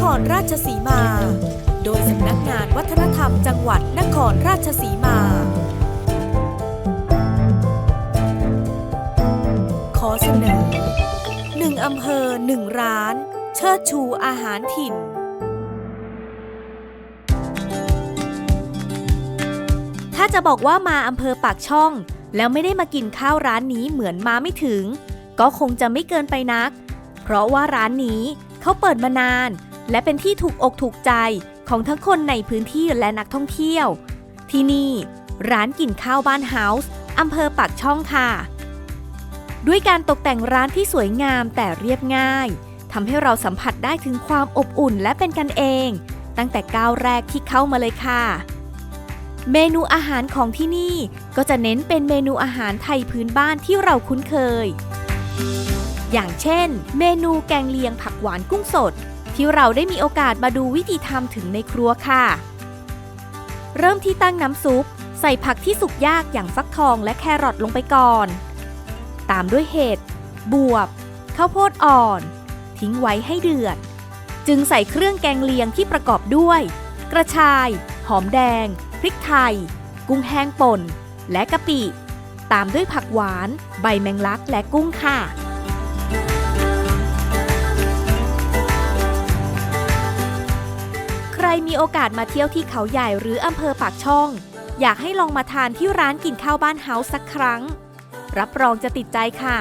ครราชสีมา โดยสำนักงานวัฒนธรรมจังหวัดนครราชสีมา ขอเสนอหนึ่งอำเภอหนึ่งร้าน เชิดชูอาหารถิ่นถ้าจะบอกว่ามาอำเภอปากช่อง แล้วไม่ได้มากินข้าวร้านนี้เหมือนมาไม่ถึง ก็คงจะไม่เกินไปนัก เพราะว่าร้านนี้เขาเปิดมานาน และเป็นที่ถูกอกถูกใจของทั้งคนในพื้นที่และนักท่องเที่ยว ที่นี่ร้านกินข้าวบ้านเฮาส์อำเภอปากช่องค่ะ ด้วยการตกแต่งร้านที่สวยงามแต่เรียบง่ายทำให้เราสัมผัสได้ถึงความอบอุ่นและเป็นกันเอง ตั้งแต่ก้าวแรกที่เข้ามาเลยค่ะ เมนูอาหารของที่นี่ก็จะเน้นเป็นเมนูอาหารไทยพื้นบ้านที่เราคุ้นเคย อย่างเช่น เมนูแกงเลียงผักหวานกุ้งสด ที่เราได้มีโอกาสมาดูวิธีทำถึงในครัวค่ะ เริ่มที่ตั้งน้ำซุป ใส่ผักที่สุกยากอย่างฟักทองและแครอทลงไปก่อน ตามด้วยเห็ด บวบ ข้าวโพดอ่อน ทิ้งไว้ให้เดือด จึงใส่เครื่องแกงเลียงที่ประกอบด้วย กระชาย หอมแดง พริกไทย กุ้งแห้งป่น และกะปิ ตามด้วยผักหวาน ใบแมงลักและกุ้งค่ะ มีโอกาสมาเที่ยวที่เขาใหญ่หรืออำเภอปากช่อง อยากให้ลองมาทานที่ร้านกินข้าวบ้านเฮาส์สักครั้ง รับรองจะติดใจค่ะ